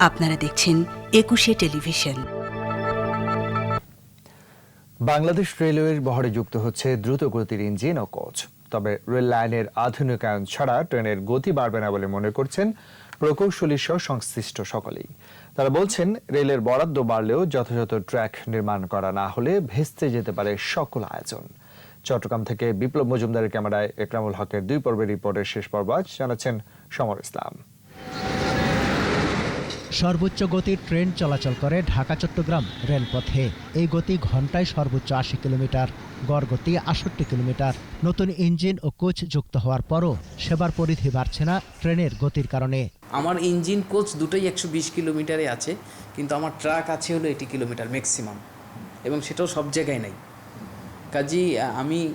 আপনারা দেখছেন একুশে টেলিভিশন। বাংলাদেশ রেলওয়ের বহরে যুক্ত হচ্ছে দ্রুত গতির ইঞ্জিন ও কোচ। তবে রেল লাইনের আধুনিকায়ন ছাড়া ট্রেনের গতি বাড়বে না বলে মনে করছেন প্রকৌশলী সহ সংশ্লিষ্ট সকলেই। তারা বলছেন, রেলের বরাদ্দ বাড়লেও যথাযথ ট্র্যাক নির্মাণ করা না হলে ভেস্তে যেতে পারে সকল আয়োজন। চট্টগ্রাম থেকে বিপ্লব মজুমদারের ক্যামেরায় একরামুল হকের দুই পর্বের রিপোর্টের শেষ পর্ব আজ, জানাচ্ছেন সমর ইসলাম। সর্বোচ্চ গতির ট্রেন চলাচল করে ঢাকা চট্টগ্রাম রেলপথে। এই গতি ঘন্টায় সর্বোচ্চ আশি কিলোমিটার গড় গতি আষট্টি কিলোমিটার। নতুন ইঞ্জিন ও কোচ যুক্ত হওয়ার পরও সেবার পরিধি বাড়ছে না ট্রেনের গতির কারণে। আমার ইঞ্জিন কোচ দুটোই একশো বিশ কিলোমিটারে আছে কিন্তু আমার ট্রাক আছে হলো এইটি কিলোমিটার ম্যাক্সিমাম। এবং সেটাও সব জায়গায় নাই। আহ, আমি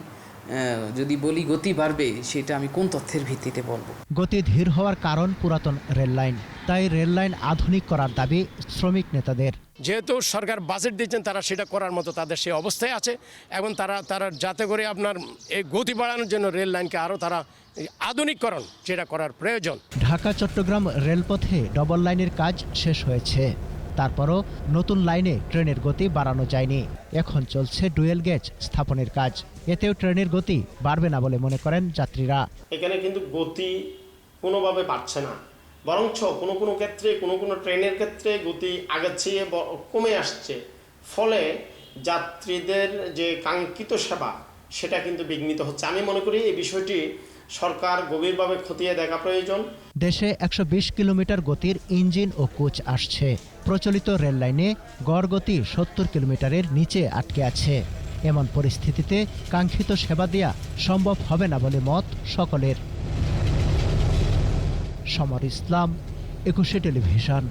যদি বলি গতি বাড়বে সেটা আমি কোন তথ্যের ভিত্তিতে বলব? গতি ধীর হওয়ার কারণ পুরাতন রেল লাইন তাই রেল লাইন আধুনিক করার দাবি শ্রমিক নেতাদের। যেহেতু সরকার বাজেট দিয়েছেন তারা সেটা করার মতো তাদের সেই অবস্থায় আছে এবং তারা তারা যাতে করে আপনার এই গতি বাড়ানোর জন্য রেল লাইনকে আরও তারা এই আধুনিকরণ যেটা করার প্রয়োজন। ঢাকা চট্টগ্রাম রেলপথে ডবল লাইনের কাজ শেষ হয়েছে। তারপরও নতুন লাইনে ট্রেনের গতি বাড়ানো যায়নি। এখন চলছে ডুয়েল গেজ স্থাপনের কাজ। এতেও ট্রেনের গতি বাড়বে না বলে মনে করেন যাত্রীরা। এখানে কিন্তু গতি কোনোভাবে বাড়ছে না। বরঞ্চ কোনো কোনো ক্ষেত্রে, কোনো কোনো ট্রেনের ক্ষেত্রে গতি আগের চেয়ে কমে আসছে। ফলে যাত্রীদের যে কাঙ্ক্ষিত সেবা, সেটা কিন্তু বিঘ্নিত হচ্ছে। আমি মনে করি এই বিষয়টি সরকার গভীরভাবে খতিয়ে দেখা প্রয়োজন। দেশে একশো বিশ কিলোমিটার গতির ইঞ্জিন ও কোচ আসছে। প্রচলিত রেল লাইনে গড় গতি সত্তর কিলোমিটারের নিচে আটকে আছে। এমন পরিস্থিতিতে কাঙ্ক্ষিত সেবা দেয়া সম্ভব হবে না বলে মত সকলের। সমর ইসলাম একুশে টেলিভিশন।